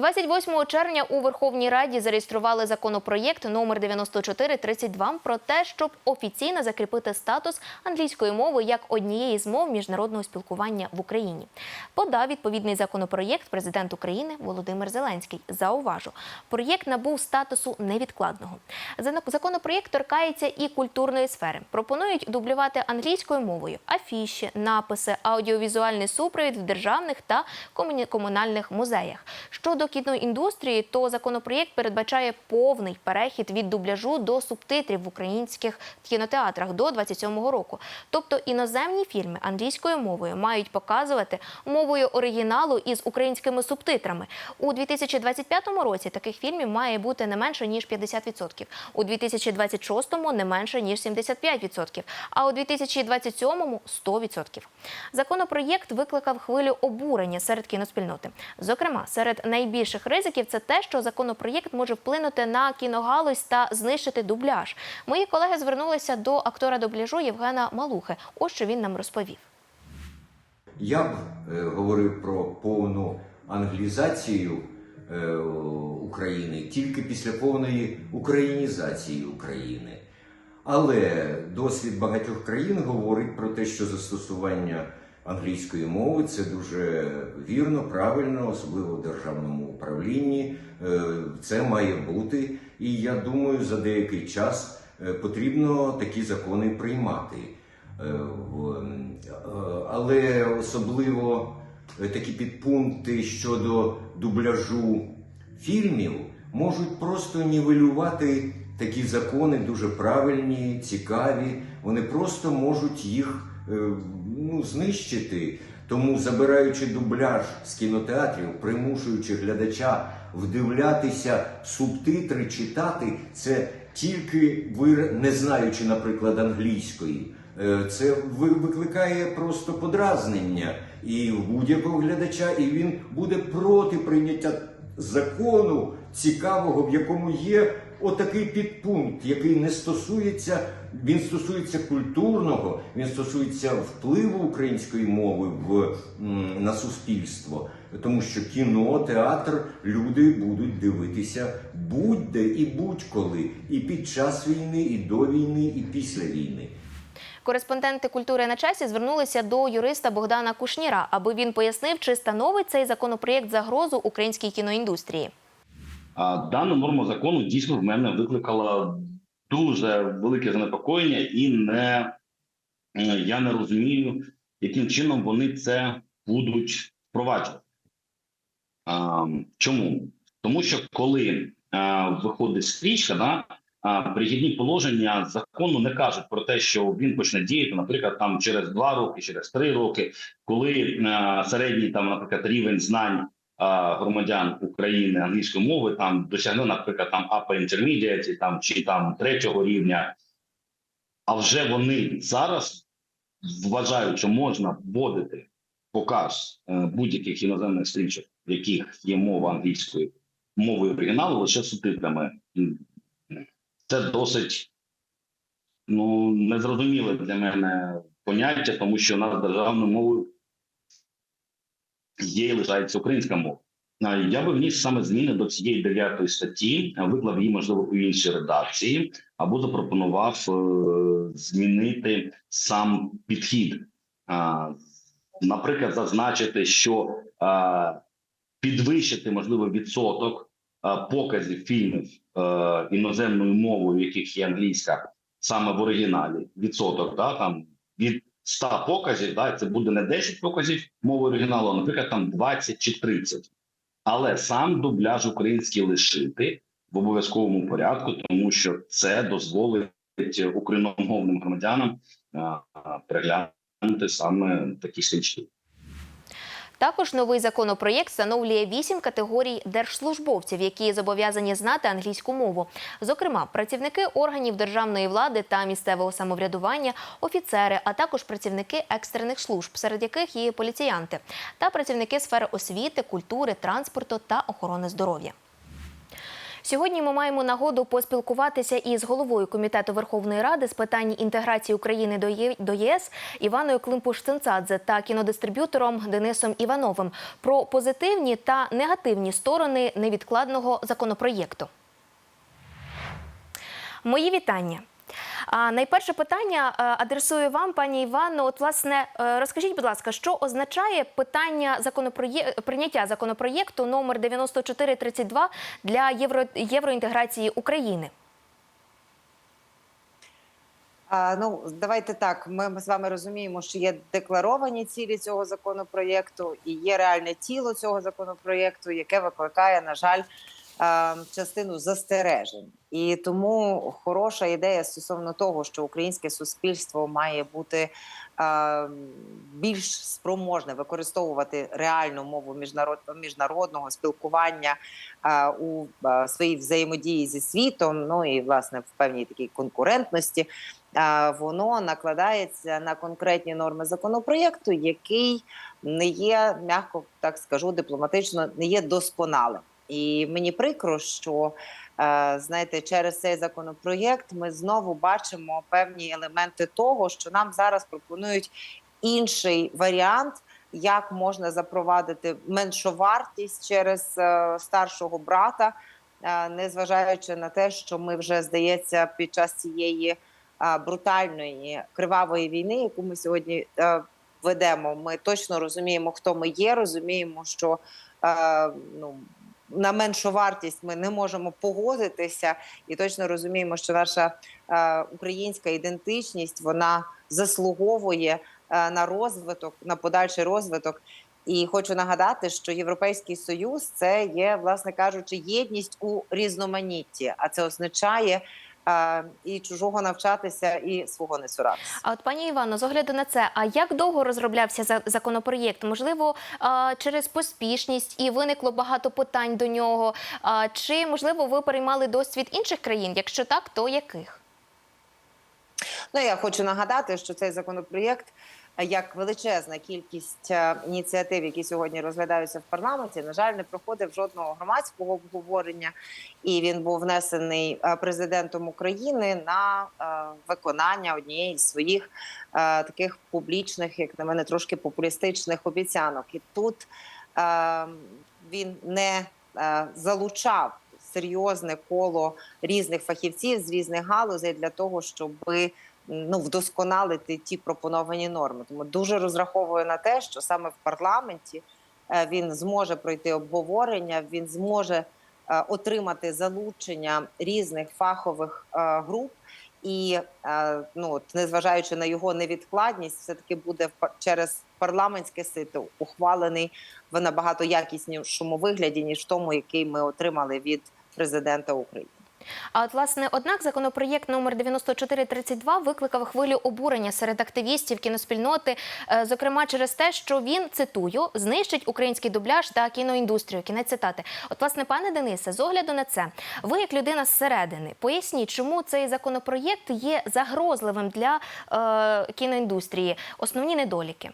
28 червня у Верховній Раді зареєстрували законопроєкт номер 9432 про те, щоб офіційно закріпити статус англійської мови як однієї з мов міжнародного спілкування в Україні. Подав відповідний законопроєкт президент України Володимир Зеленський. Зауважу, проєкт набув статусу невідкладного. Законопроєкт торкається і культурної сфери. Пропонують дублювати англійською мовою афіші, написи, аудіовізуальний супровід в державних та комунальних музеях. Щодо кіноіндустрії, то законопроєкт передбачає повний перехід від дубляжу до субтитрів в українських кінотеатрах до 27-го року. Тобто іноземні фільми англійською мовою мають показувати мовою оригіналу із українськими субтитрами. У 2025 році таких фільмів має бути не менше ніж 50%, у 2026 не менше ніж 75%, а у 2027 – 100%. Законопроєкт викликав хвилю обурення серед кіноспільноти. Зокрема, серед найбільших ризиків це те, що законопроєкт може вплинути на кіногалузь та знищити дубляж. Мої колеги звернулися до актора дубляжу Євгена Малухи. Ось що він нам розповів. Я б е, говорив про повну англізацію е, України тільки після повної українізації України. Але досвід багатьох країн говорить про те, що застосування англійської мови це дуже вірно, правильно, особливо в державному управлінні. Е, Це має бути. І я думаю, за деякий час е, потрібно такі закони приймати. Е, Але особливо такі підпункти щодо дубляжу фільмів можуть просто нівелювати такі закони дуже правильні, цікаві. Вони просто можуть їх ну, знищити. Тому, забираючи дубляж з кінотеатрів, примушуючи глядача вдивлятися субтитри, читати, це тільки вир... не знаючи, наприклад, англійської. Е, Це викликає просто подразнення і будь-якого глядача, і він буде проти прийняття закону цікавого, в якому є отакий підпункт, який не стосується, він стосується культурного, він стосується впливу української мови в, на суспільство. Тому що кіно, театр люди будуть дивитися будь-де і будь-коли, і під час війни, і до війни, і після війни. Кореспонденти культури на часі звернулися до юриста Богдана Кушніра, аби він пояснив, чи становить цей законопроєкт загрозу українській кіноіндустрії. Дана норма закону дійсно в мене викликала дуже велике занепокоєння, і не е, я не розумію, яким чином вони це будуть впроваджувати. Чому? Тому що коли а, виходить стрічка, да, а, прихідні положення закону не кажуть про те, що він почне діяти, наприклад, там через два роки, через три роки, коли а, середній там, наприклад, рівень знань громадян України англійської мови там досягне, наприклад, там upper intermediate, там чи там третього рівня. А вже вони зараз вважають, що можна вводити показ е, будь-яких іноземних стрічок, в яких є мова англійською мовою оригіналу, лише субтитрами. Це досить ну незрозуміле для мене поняття, тому що у нас державною мовою є лишається українська мова. Я би вніс саме зміни до цієї дев'ятої статті, виклав її можливо у іншій редакції, або запропонував е, змінити сам підхід. Наприклад, зазначити, що підвищити можливо відсоток показів фільмів е, іноземною мовою, в яких є англійська, саме в оригіналі. Відсоток, да, там від 100 показів, да, це буде не 10 показів мови оригіналу, а, наприклад, там 20 чи 30. Але сам дубляж український лишити в обов'язковому порядку, тому що це дозволить україномовним громадянам переглянути саме такі стрічки. Також новий законопроєкт встановлює вісім категорій держслужбовців, які зобов'язані знати англійську мову. Зокрема, працівники органів державної влади та місцевого самоврядування, офіцери, а також працівники екстрених служб, серед яких є поліціянти, та працівники сфери освіти, культури, транспорту та охорони здоров'я. Сьогодні ми маємо нагоду поспілкуватися із головою комітету Верховної Ради з питань інтеграції України до ЄС Іваною Климпуш-Цинцадзе та кінодистриб'ютором Денисом Івановим про позитивні та негативні сторони невідкладного законопроєкту. Мої вітання. А найперше питання е, адресую вам, пані Івано. От, власне, е, розкажіть, будь ласка, що означає питання законопроє... прийняття законопроєкту номер 9432 для євро... євроінтеграції України? А, ну, давайте так. Ми з вами розуміємо, що є декларовані цілі цього законопроєкту і є реальне тіло цього законопроєкту, яке викликає, на жаль, частину застережень. І тому хороша ідея стосовно того, що українське суспільство має бути а, більш спроможне використовувати реальну мову міжнарод... міжнародного спілкування а, у своїй взаємодії зі світом, ну і власне в певній такій конкурентності воно накладається на конкретні норми законопроєкту, який не є, м'яко так скажу, дипломатично, не є досконалим. І мені прикро, що е, знаєте, через цей законопроєкт ми знову бачимо певні елементи того, що нам зараз пропонують інший варіант, як можна запровадити меншовартість через е, старшого брата, е, незважаючи на те, що ми вже здається під час цієї а, брутальної кривавої війни, яку ми сьогодні е, ведемо. Ми точно розуміємо, хто ми є. Розуміємо, що е, ну. На меншу вартість ми не можемо погодитися, і точно розуміємо, що наша е, українська ідентичність вона заслуговує е, на розвиток, на подальший розвиток. І хочу нагадати, що Європейський Союз це є, власне кажучи, єдність у різноманітті, а це означає і чужого навчатися, і свого не цуратися. А от пані Івано, з огляду на це, а як довго розроблявся за- законопроєкт? Можливо, через поспішність і виникло багато питань до нього. Чи можливо ви переймали досвід інших країн? Якщо так, то яких? Ну я хочу нагадати, що цей законопроєкт, як величезна кількість е, ініціатив, які сьогодні розглядаються в парламенті, на жаль, не проходив жодного громадського обговорення, і він був внесений е, президентом України на е, виконання однієї з своїх таких публічних, як на мене, трошки популістичних обіцянок. І тут він не залучав серйозне коло різних фахівців з різних галузей для того, щоб ну вдосконалити ті пропоновані норми. Тому дуже розраховую на те, що саме в парламенті е, він зможе пройти обговорення, він зможе е, отримати залучення різних фахових е, груп. І ну незважаючи на його невідкладність, все таки буде через парламентське сито ухвалений в набагато якіснішому вигляді ніж тому, який ми отримали від президента України. А от власне, однак, законопроєкт номер 9432 викликав хвилю обурення серед активістів кіноспільноти, е, зокрема через те, що він цитую знищить український дубляж та кіноіндустрію. Кінець цитати. От, власне, пане Денисе, з огляду на це, ви як людина зсередини, поясніть, чому цей законопроєкт є загрозливим для е, кіноіндустрії. Основні недоліки.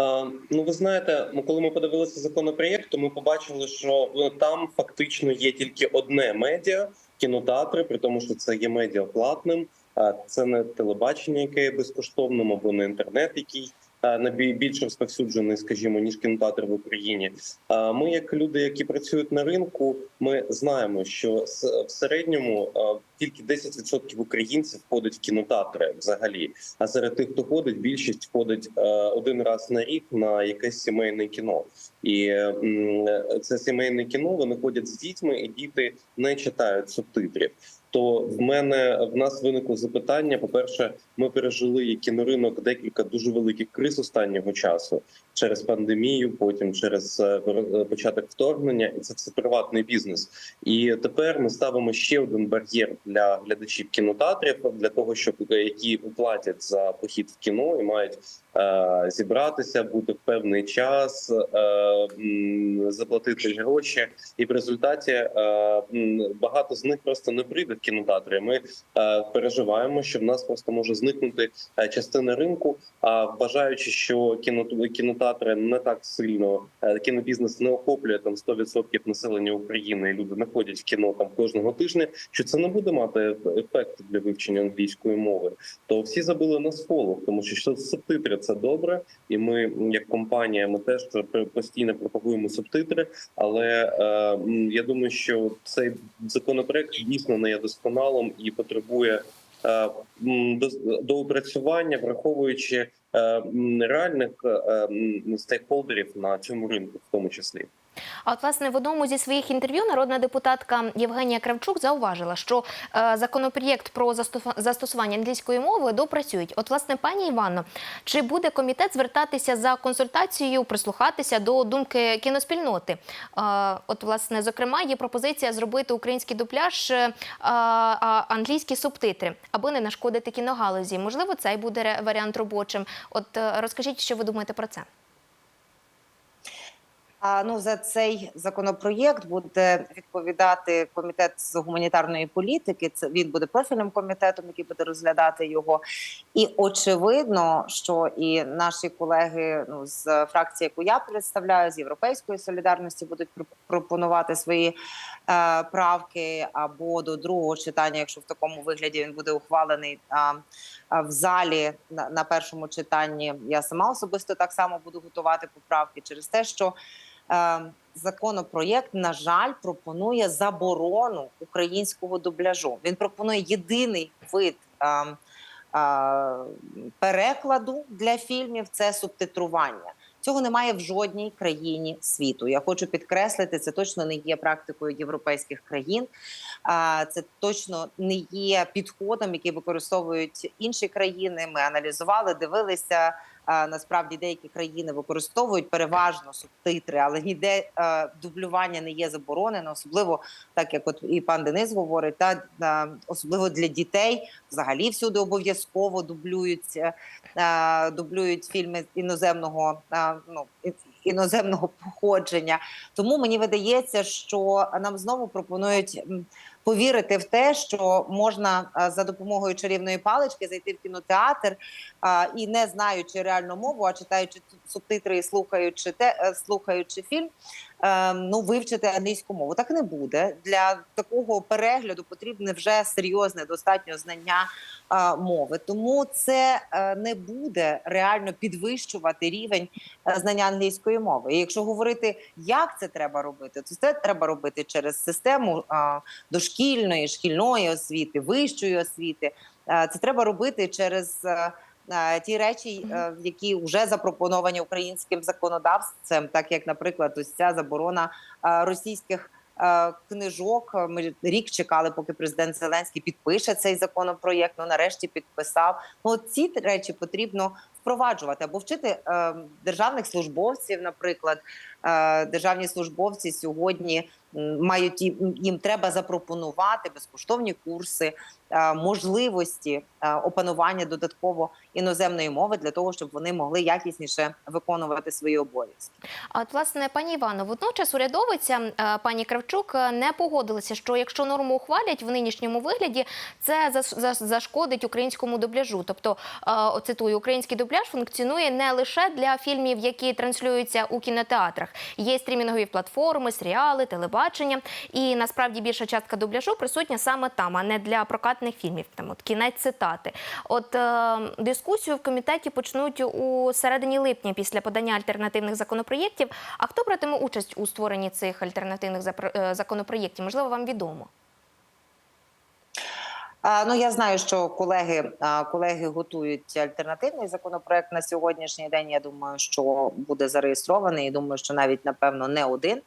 Е, Ну, ви знаєте, ну, коли ми подивилися законопроєкт, то ми побачили, що е, там фактично є тільки одне медіа кінотеатри, при тому, що це є медіа платним. а Це не телебачення, яке є безкоштовним, або не інтернет, який е, більш розповсюджений, скажімо, ніж кінотеатр в Україні. А Ми, як люди, які працюють на ринку, ми знаємо, що в середньому е, тільки 10% українців ходить в кінотеатри взагалі. А серед тих, хто ходить, більшість ходить е, один раз на рік на якесь сімейне кіно. І це сімейне кіно. Вони ходять з дітьми, і діти не читають субтитрів. То в мене в нас виникло запитання. По перше, ми пережили як кіноринок декілька дуже великих криз останнього часу через пандемію, потім через е, початок вторгнення, і це все приватний бізнес. І тепер ми ставимо ще один бар'єр для глядачів кінотеатрів для того, щоб е, які платять за похід в кіно і мають е, зібратися, бути в певний час, е, заплатити гроші, і в результаті е, багато з них просто не прийде в кінотеатри. Ми е, переживаємо, що в нас просто може зникнути е, частина ринку. А вважаючи, що кіно кінотеатри не так сильно е, кінобізнес не охоплює там 100% населення України, і люди не ходять в кіно там кожного тижня. Що це не буде мати ефект для вивчення англійської мови? То всі забили на сполох, тому що що субтитри це добре, і ми, як компанія, ми теж постійно пропагуємо субтитри. Але е, я думаю, що цей законопроект дійсно не є досконалим і потребує е, доопрацювання, враховуючи е, реальних е, стейкхолдерів на цьому ринку, в тому числі. А от власне в одному зі своїх інтерв'ю народна депутатка Євгенія Кравчук зауважила, що е, законопроєкт про застосу- застосування англійської мови допрацюють. От, власне, пані Іванно, чи буде комітет звертатися за консультацією, прислухатися до думки кіноспільноти? Е, от, власне, зокрема, є пропозиція зробити український дубляж, е, а англійські субтитри, аби не нашкодити кіногалузі. Можливо, цей буде варіант робочим. От розкажіть, що ви думаєте про це? А ну за цей законопроєкт буде відповідати комітет з гуманітарної політики. Це він буде профільним комітетом, який буде розглядати його. І очевидно, що і наші колеги ну з фракції, яку я представляю, з європейської солідарності, будуть пр- пропонувати свої е, правки або до другого читання, якщо в такому вигляді він буде ухвалений а в залі на, на першому читанні. Я сама особисто так само буду готувати поправки через те, що е, законопроєкт, на жаль, пропонує заборону українського дубляжу. Він пропонує єдиний вид. е, е, перекладу для фільмів це субтитрування. Цього немає в жодній країні світу. Я хочу підкреслити, це точно не є практикою європейських країн. А це точно не є підходом, який використовують інші країни. Ми аналізували, дивилися. А, Насправді деякі країни використовують переважно субтитри, але ніде е, дублювання не є заборонено, особливо так як от і пан Денис говорить, та е, особливо для дітей взагалі всюди обов'язково дублюють, е, е, дублюють фільми іноземного е, ну іноземного походження. Тому мені видається, що нам знову пропонують повірити в те, що можна за допомогою чарівної палички зайти в кінотеатр і не знаючи реальну мову, а читаючи субтитри і слухаючи те, е, слухаючи фільм, ну вивчити англійську мову. Так не буде. Для такого перегляду потрібне вже серйозне достатньо знання е, мови. Тому це е, не буде реально підвищувати рівень е, знання англійської мови. І якщо говорити, як це треба робити, то це треба робити через систему дошкільної, шкільної освіти, вищої освіти. Це треба робити через ті речі, е, які вже запропоновані українським законодавством, так як, наприклад, ось ця заборона е, російських. е, Книжок ми рік чекали, поки президент Зеленський підпише цей законопроєкт. Ну нарешті підписав. Ну ці речі потрібно впроваджувати або вчити е, державних службовців. Наприклад, е, державні службовці сьогодні мають їм треба запропонувати безкоштовні курси, е, можливості е, опанування додатково іноземної мови для того, щоб вони могли якісніше виконувати свої обов'язки. А от, власне, пані Івано, водночас урядовиця е, пані Кравчук е, не погодилася, що якщо норму ухвалять в нинішньому вигляді, це зашкодить українському дубляжу. Тобто, е, цитую, український дубляж функціонує не лише для фільмів, які транслюються у кінотеатрах. Є стрімінгові платформи, серіали, телебачення. І насправді більша частка дубляжу присутня саме там, а не для прокатних фільмів. Там от кінець цитати. От е, дискусію в комітеті почнуть у середині липня після подання альтернативних законопроєктів. А хто братиме участь у створенні цих альтернативних е, законопроєктів? Можливо, вам відомо. Ну я знаю, що колеги, колеги готують альтернативний законопроект на сьогоднішній день. Я думаю, що буде зареєстрований. і Думаю, що навіть напевно не один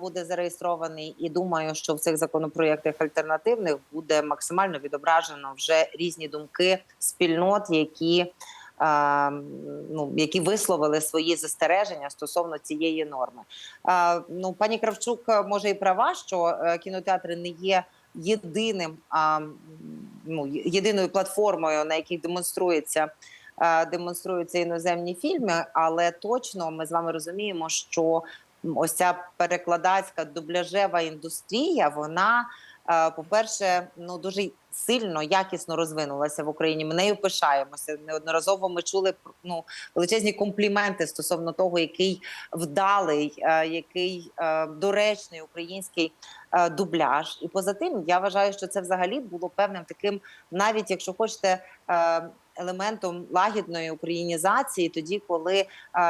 буде зареєстрований. І думаю, що в цих законопроєктах альтернативних буде максимально відображено вже різні думки спільнот, які. Ну, які висловили свої застереження стосовно цієї норми. Ну, пані Кравчук може і права, що е, кінотеатри не є єдиним ну, єдиною платформою, на якій демонструється демонструються іноземні фільми, але точно ми з вами розуміємо, що ось ця перекладацька дубляжева індустрія, вона, е, по-перше, ну дуже сильно якісно розвинулася в Україні. Ми нею пишаємося. Неодноразово ми чули ну, величезні компліменти стосовно того, який вдалий, е, який е, доречний український е, дубляж. І поза тим, я вважаю, що це взагалі було певним таким, навіть якщо хочете. Елементом лагідної українізації, тоді, коли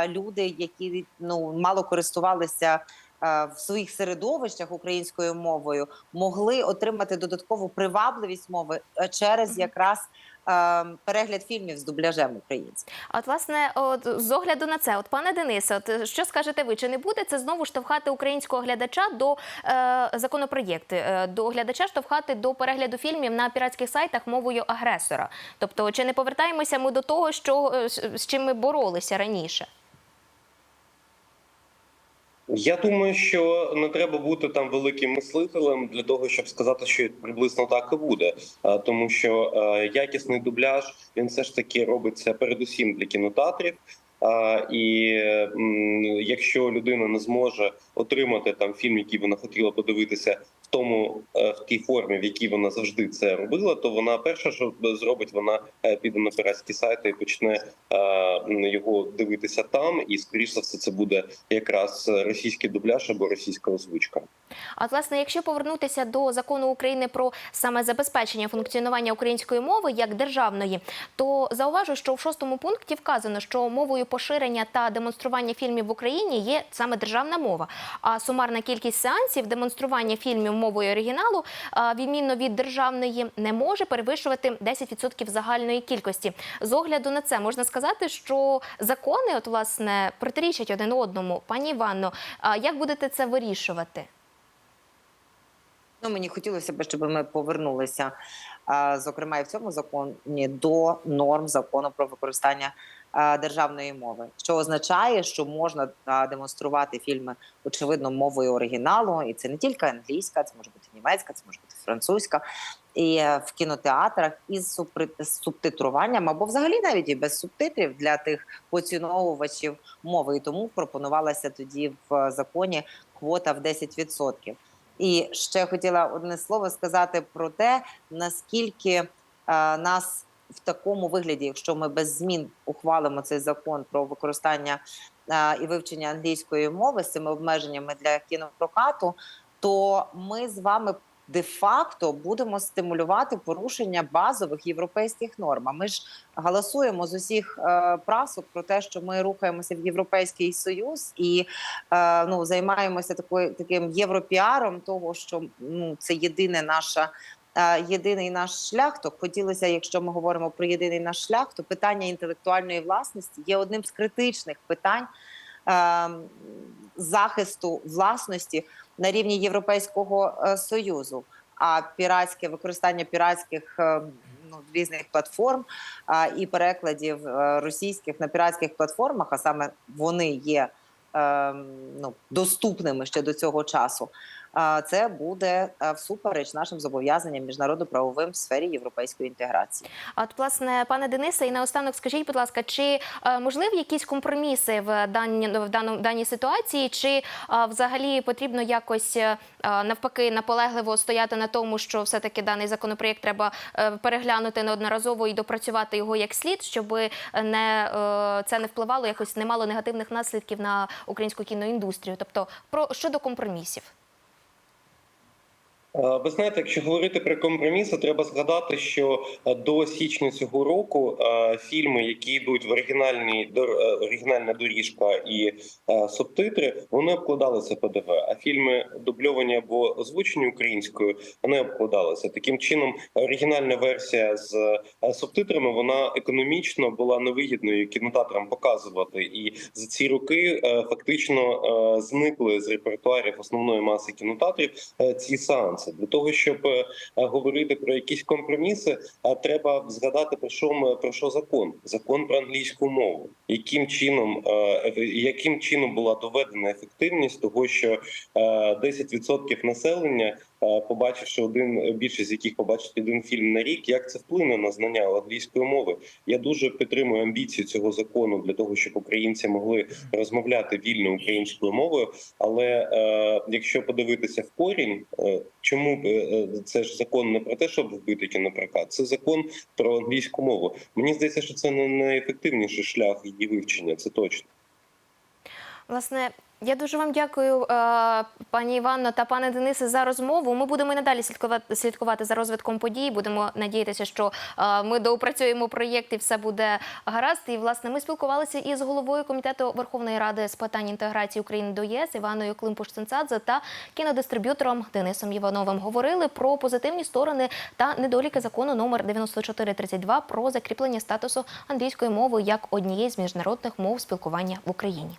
люди, які ну мало користувалися в своїх середовищах українською мовою, могли отримати додаткову привабливість мови е, через якраз е, перегляд фільмів з дубляжем українським. А От, власне, от з огляду на це, от пане Денисе, от що скажете ви? Чи не буде це знову штовхати українського глядача до е, законопроєкту, е, до глядача штовхати до перегляду фільмів на піратських сайтах мовою агресора? Тобто, чи не повертаємося ми до того, що е, з чим ми боролися раніше? Я думаю, що не треба бути там великим мислителем для того, щоб сказати, що приблизно так і буде. Тому що якісний дубляж він все ж таки робиться передусім для кінотеатрів. І якщо людина не зможе отримати там фільм, який вона хотіла подивитися тому е, в тій формі, в якій вона завжди це робила, то вона перше, що зробить, вона е, піде на піратські сайти і почне е, його дивитися там. І скоріш за все, це буде якраз російський дубляж або російська озвучка. А власне, якщо повернутися до закону України про саме забезпечення функціонування української мови як державної, то зауважу, що в шостому пункті вказано, що мовою поширення та демонстрування фільмів в Україні є саме державна мова. А сумарна кількість сеансів демонстрування фільмів мовою оригіналу, відмінно від державної, не може перевищувати 10% загальної кількості. З огляду на це можна сказати, що закони, от власне, протирічать один одному. Пані Іванно, як будете це вирішувати? Ну, мені хотілося б, щоб ми повернулися, зокрема, і в цьому законі до норм закону про використання державної мови, що означає, що можна демонструвати фільми очевидно мовою оригіналу, і це не тільки англійська, це може бути німецька, це може бути французька, і е, в кінотеатрах із субтитруванням або взагалі навіть і без субтитрів для тих поціновувачів мови. І тому пропонувалася тоді в законі квота в 10%. І ще хотіла одне слово сказати про те, наскільки е, нас в такому вигляді, якщо ми без змін ухвалимо цей закон про використання е, і вивчення англійської мови з цими обмеженнями для кінопрокату, то ми з вами де-факто будемо стимулювати порушення базових європейських норм. А ми ж голосуємо з усіх е, прасок про те, що ми рухаємося в європейський союз і е, ну займаємося такою таким європіаром, того що ну це єдине наша. Е, Єдиний наш шлях, то хотілося, якщо ми говоримо про єдиний наш шлях, то питання інтелектуальної власності є одним з критичних питань е, захисту власності на рівні Європейського е, союзу. А піратське використання піратських ну, різних платформ а, і перекладів російських на піратських платформах, а саме вони є е, ну, доступними ще до цього часу. Це буде е, всупереч нашим зобов'язанням міжнародно-правовим в сфері європейської інтеграції. А От, власне, пане Денисе, і наостанок скажіть, будь ласка, чи е, можливі якісь компроміси в даній в даному даній ситуації, чи е, взагалі потрібно якось навпаки наполегливо стояти на тому, що все-таки даний законопроєкт треба переглянути неодноразово і допрацювати його як слід, щоб не це не впливало якось не мало негативних наслідків на українську кіноіндустрію? Тобто, про щодо компромісів. Е, Ви знаєте, якщо говорити про компроміси, треба згадати, що е, до січня цього року е, фільми, які йдуть в е, оригінальна доріжка і субтитри, вони обкладалися ПДВ. А фільми дубльовані або озвучені українською, вони обкладалися. Таким чином, оригінальна версія з субтитрами вона економічно була невигідною кінотеатрам показувати. І за ці роки фактично зникли з репертуарів основної маси кінотеатрів ці сеанси. Для того щоб е, говорити про якісь компроміси, е, треба згадати про що про що закон? Закон про англійську мову. Яким чином е, яким чином була доведена ефективність того, що е, 10% населення побачивши один більшість з яких побачить один фільм на рік, як це вплине на знання англійської мови. Я дуже підтримую амбіції цього закону для того, щоб українці могли розмовляти вільно українською мовою. Але е, якщо подивитися в корінь, е, чому б, е, це ж закон не про те, щоб вбити кінопрокат, це закон про англійську мову. Мені здається, що це не найефективніший шлях її вивчення. Це точно. Власне, я дуже вам дякую, е, пані Іванно та пане Денисе, за розмову. Ми будемо і надалі слідкувати, слідкувати за розвитком подій. Будемо надіятися, що е, ми доопрацюємо проєкт і все буде гаразд. І власне ми спілкувалися із головою комітету Верховної Ради з питань інтеграції України до ЄС Іваною Климпуш-Цинцадзе та кінодистриб'ютором Денисом Івановим. Говорили про позитивні сторони та недоліки закону номер 9432 про закріплення статусу англійської мови як однієї з міжнародних мов спілкування в Україні.